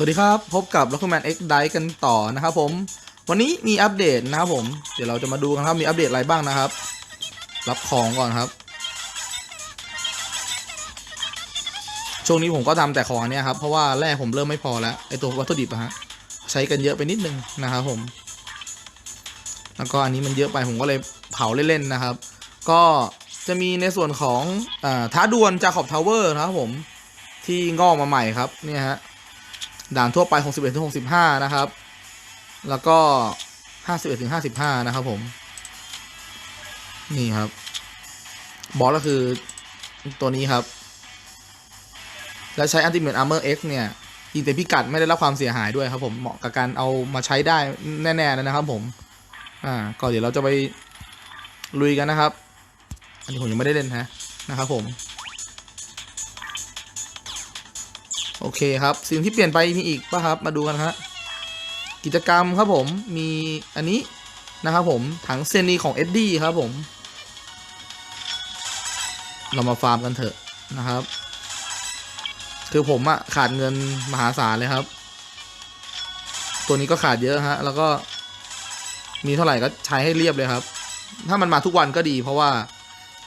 สวัสดีครับ พบกับ Rockman X d i กันต่อนะครับผม วันนี้มีอัปเดตนะครับผม เดี๋ยวเราจะมาดูกันครับ มีอัปเดตอะไรบ้างนะครับ รับของก่อนครับ ช่วงนี้ผมก็ทำแต่ของเนี้ยครับ เพราะว่าแร่ผมเริ่มไม่พอแล้ว ไอตัววัตถุดิบอะฮะ ใช้กันเยอะไปนิดนึงนะครับผม แล้วก็อันนี้มันเยอะไปผมก็เลยเผาเล่นๆนะครับ ก็จะมีในส่วนของอท้าดวลจาขอบทาวเวอร์นะครับผม ที่งอกมาใหม่ครับ เนี่ยฮะ ด่านทั่วไป 61ถึง65 นะครับ แล้วก็ 51ถึง55 นะครับผม นี่ครับ บอสก็คือตัวนี้ครับ แล้วใช้ Ultimate Armor X เนี่ยยิงแต่พิกัดไม่ได้รับความเสียหายด้วยครับผมเหมาะกับการเอามาใช้ได้แน่ๆเลยนะครับ ผม อ่า ก็เดี๋ยวเราจะไปลุยกันนะครับ อันนี้ผมยังไม่ได้เล่นฮะนะครับผม โอเคครับ สิ่งที่เปลี่ยนไปมีอีกป่ะครับ มาดูกันฮะ กิจกรรมครับผม มีอันนี้นะครับผม ถังเซนีของเอ็ดดี้ครับผม เรามาฟาร์มกันเถอะนะครับ คือผมอะขาดเงินมหาศาลเลยครับ ตัวนี้ก็ขาดเยอะฮะ แล้วก็มีเท่าไหร่ก็ใช้ให้เรียบเลยครับ ถ้ามันมาทุกวันก็ดี เพราะว่า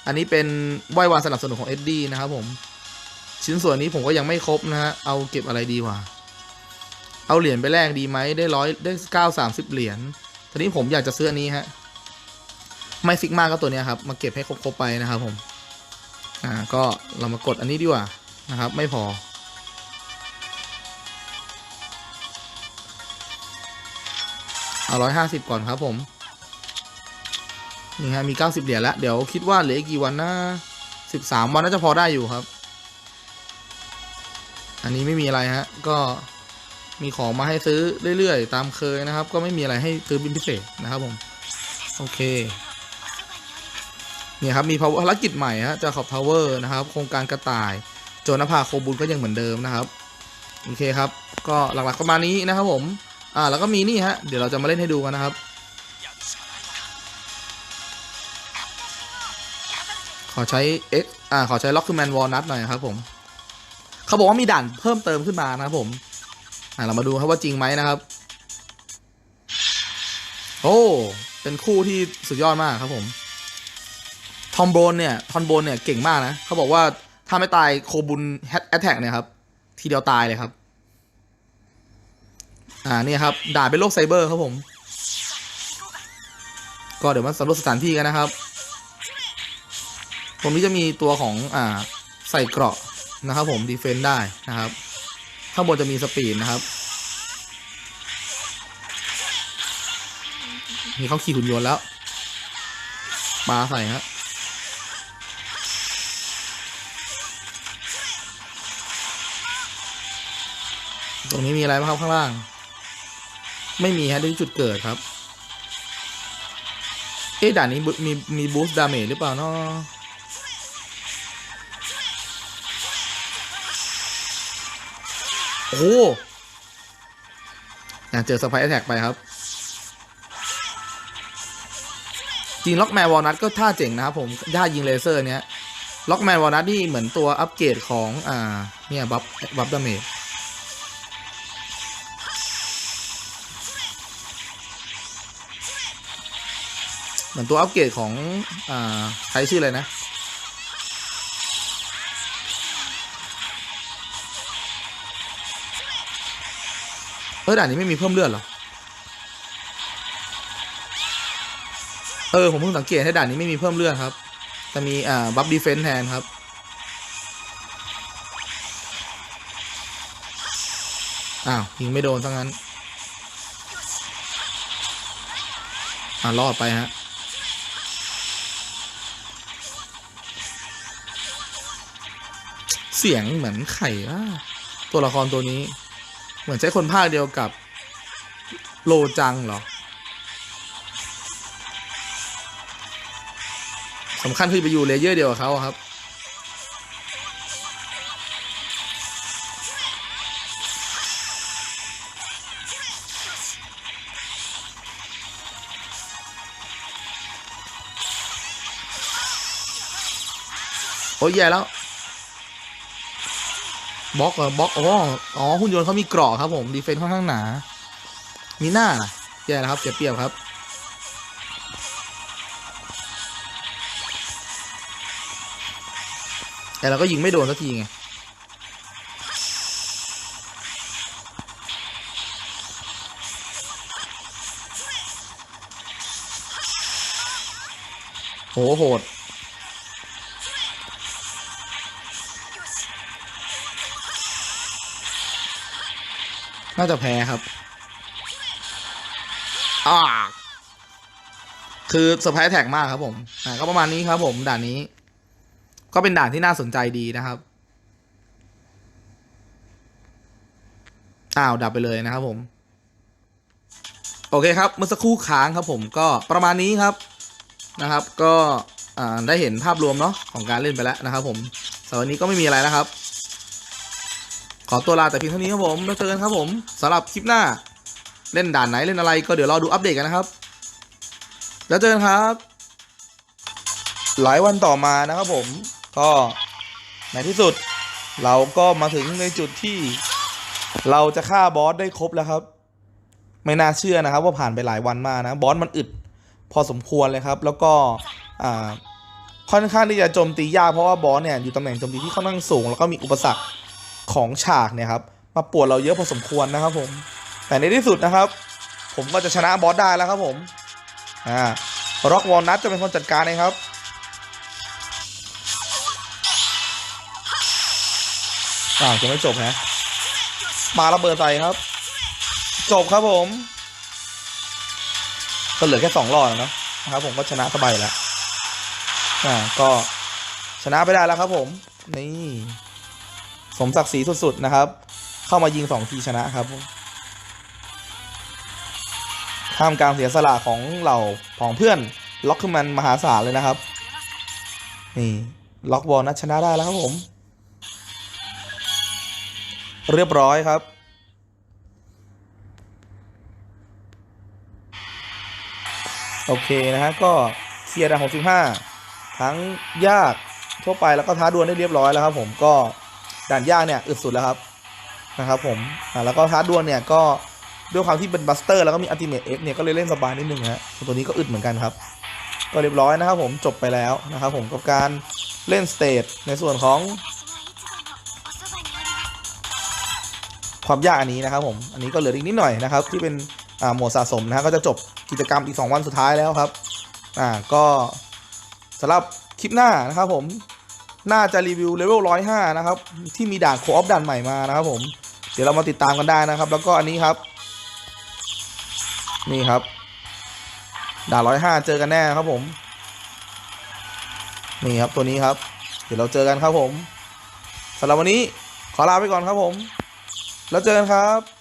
อันนี้เป็นไหว้วานสนับสนุนของเอ็ดดี้นะครับผม ชิ้นส่วนนี้ผมก็ยังไม่ครบนะฮะ เอาเก็บอะไรดีว่าเอาเหรียญไปแลกดีไหมได้ร้อยได้เก้าสามสิบเหรียญ ทีนี้ผมอยากจะซื้ออันนี้ฮะ ไม่ซิกมาก็ตัวนี้ครับ มาเก็บให้ครบๆไปนะครับผม อ่า ก็เรามากดอันนี้ดีกว่านะครับ ไม่พอ เอาร้อยห้าสิบก่อนครับผม นี่ฮะ มีเก้าสิบเหรียญแล้ว เดี๋ยวคิดว่าเหลืออีกกี่วันนะสิบสามวันน่าจะพอได้อยู่ครับ อันนี้ไม่มีอะไรฮะ ก็มีของมาให้ซื้อเรื่อยๆ ตามเคยนะครับ ก็ไม่มีอะไรให้ซื้อเป็นพิเศษนะครับผม โอเค เนี่ยครับ มีภารกิจใหม่ฮะจะขอบทาวเวอร์นะครับ โครงการกระต่าย โจนภาโคบุญก็ยังเหมือนเดิมนะครับ โอเคครับ ก็หลักๆประมาณนี้นะครับผม อ่า แล้วก็มีนี่ฮะ เดี๋ยวเราจะมาเล่นให้ดูกันนะครับ ขอใช้ X อ่า ขอใช้ล็อกคือแมนวอลนัทหน่อยครับผม เขาบอกว่ามีด่านเพิ่มเติมขึ้นมานะครับผมอ่าเรามาดูครับว่าจริงไหมนะครับ โอ้เป็นคู่ที่สุดยอดมากครับผมทอมโบนเนี่ยทอนโบนเนี่ยเก่งมากนะเขาบอกว่าถ้าไม่ตายโคบุนแฮตแอทแทกเนี่ยครับ ทีเดียวตายเลยครับ อ่าเนี่ยครับด่านเป็นโลกไซเบอร์ครับผม ก็เดี๋ยวมาสำรวจสถานที่กันนะครับ ตรงนี้จะมีตัวของอ่าใส่เกราะ นะครับผมดีเฟนได้นะครับ ข้างบนจะมีสปีดนะครับมีเขาขี่หุ่นยนต์แล้วปลาใส่ฮะตรงนี้มีอะไรบ้างครับข้างล่าง ไม่มีฮะที่จุดเกิดครับ เอ๊ะด่านนี้มีมีบูสต์ดาเมจหรือเปล่าเนาะ โอ้โหอะเจอสไปร์แท็กไปครับ จริงล็อกแมนวอลนัทก็ท่าเจ๋งนะครับผมท่ายิงเลเซอร์เนี้ยล็อกแมนวอลนัทนี่เหมือนตัวอัปเกรดของ อ่า เนี่ยบัฟบัฟดาเมจเหมือนตัวอัปเกรดของ อ่า ใครชื่ออะไรนะ เออด่านนี้ไม่มีเพิ่มเลือดเหรอ เออ ผมเพิ่งสังเกตให้ด่านนี้ไม่มีเพิ่มเลือดครับแต่มีอ่าบัฟดีเฟนส์แทนครับ อ้าวยิงไม่โดนทั้งนั้น อ่ารอดไปฮะเสียงเหมือนไข่อะตัวละครตัวนี้ เหมือนใช้คนภาคเดียวกับโลจังเหรอสำคัญคือไปอยู่เลเยอร์เดียวกับเขาครับ โอ้ยแย่แล้ว บล็อกเหรอบล็อกอ๋ออ๋อหุ่นยนต์เขามีเกราะครับผมดีเฟนซ์ค่อนข้างหนา มีหน้าแย่แล้วครับเสียเปรียบครับแต่เราก็ยิงไม่โดนสักทีไงโหโหด น่าจะแพ้ครับอ่าคือเซอร์ไพรส์แท็กมากครับผมอ่าก็ประมาณนี้ครับผมด่านนี้ ก็เป็นด่านที่น่าสนใจดีนะครับ อ้าว ดับไปเลยนะครับผม โอเคครับ เมื่อสักครู่ค้างครับผมก็ประมาณนี้ครับนะครับ ก็ได้เห็นภาพรวมเนาะของการเล่นไปแล้วนะครับ ผมสำหรับวันนี้ก็ไม่มีอะไรแล้วครับ ขอตัวลาแต่เพียงเท่านี้ครับผมแล้วเจอกันครับผมสำหรับคลิปหน้า เล่นด่านไหนเล่นอะไรก็เดี๋ยวรอดูอัปเดตกันนะครับ แล้วเจอกันครับ หลายวันต่อมานะครับผมก็ในที่สุด เราก็มาถึงในจุดที่ เราจะฆ่าบอสได้ครบแล้วครับ ไม่น่าเชื่อนะครับ ว่าผ่านไปหลายวันมากนะบอสมันอึดพอสมควรเลยครับ แล้วก็ค่อนข้างที่จะโจมตียากเพราะว่าบอสเนี่ยอยู่ตำแหน่งโจมตีที่ค่อนข้างสูงแล้วก็มีอุปสรรค ของฉากเนี่ยครับมาปวดเราเยอะพอสมควรนะครับผม แต่ในที่สุดนะครับ ผมก็จะชนะบอสได้แล้วครับผมอ่าร็อกวอลนัทจะเป็นคนจัดการเองครับอ้าวจะไม่จบนะมาระเบิดใส่ครับ จบครับผม ก็เหลือแค่สองรอบแล้วเนอะนะครับ ผมก็ชนะสบายแล้วอ่าก็ชนะไปได้แล้วครับผม นี่ สมศักดิ์ศรีสุดๆนะครับ เข้ามายิงสองทีชนะครับท่ามกลางเสียสละของเหล่าของเพื่อน ล็อกขึ้นมันมหาศาลเลยนะครับ นี่ล็อกบอลนัดชนะได้แล้วครับผม เรียบร้อยครับโอเคนะฮะก็เคลียร์ด่าน65ทั้งยากทั่วไปแล้วก็ท้าดวลได้เรียบร้อยแล้วครับผมก็ ด่านยากเนี่ยอึดสุดแล้วครับนะครับผมอ่าแล้วก็ท้าดวลเนี่ยก็ด้วยความที่เป็นบัสเตอร์แล้วก็มีอัลติเมทเอ็กเนี่ยก็เลยเล่นสบายนิดนึงฮะตัวนี้ก็อึดเหมือนกันครับ ก็เรียบร้อยนะครับผมจบไปแล้วนะครับผมกับการเล่นสเตจในส่วนของ ความยากอันนี้นะครับผมอันนี้ก็เหลืออีกนิดหน่อยนะครับ ที่เป็นอ่าโหมดสะสมนะฮะก็จะจบกิจกรรมอีก 2 วันสุดท้ายแล้วครับอ่าก็สำหรับคลิปหน้านะครับผม น่าจะรีวิวเลเวล105นะครับ ที่มีด่านโคออฟด่านใหม่มานะครับผม เดี๋ยวเรามาติดตามกันได้นะครับ แล้วก็อันนี้ครับ นี่ครับ ด่าน105เจอกันแน่ครับผม นี่ครับตัวนี้ครับ เดี๋ยวเราเจอกันครับผมสำหรับวันนี้ขอลาไปก่อนครับผม แล้วเจอกันครับ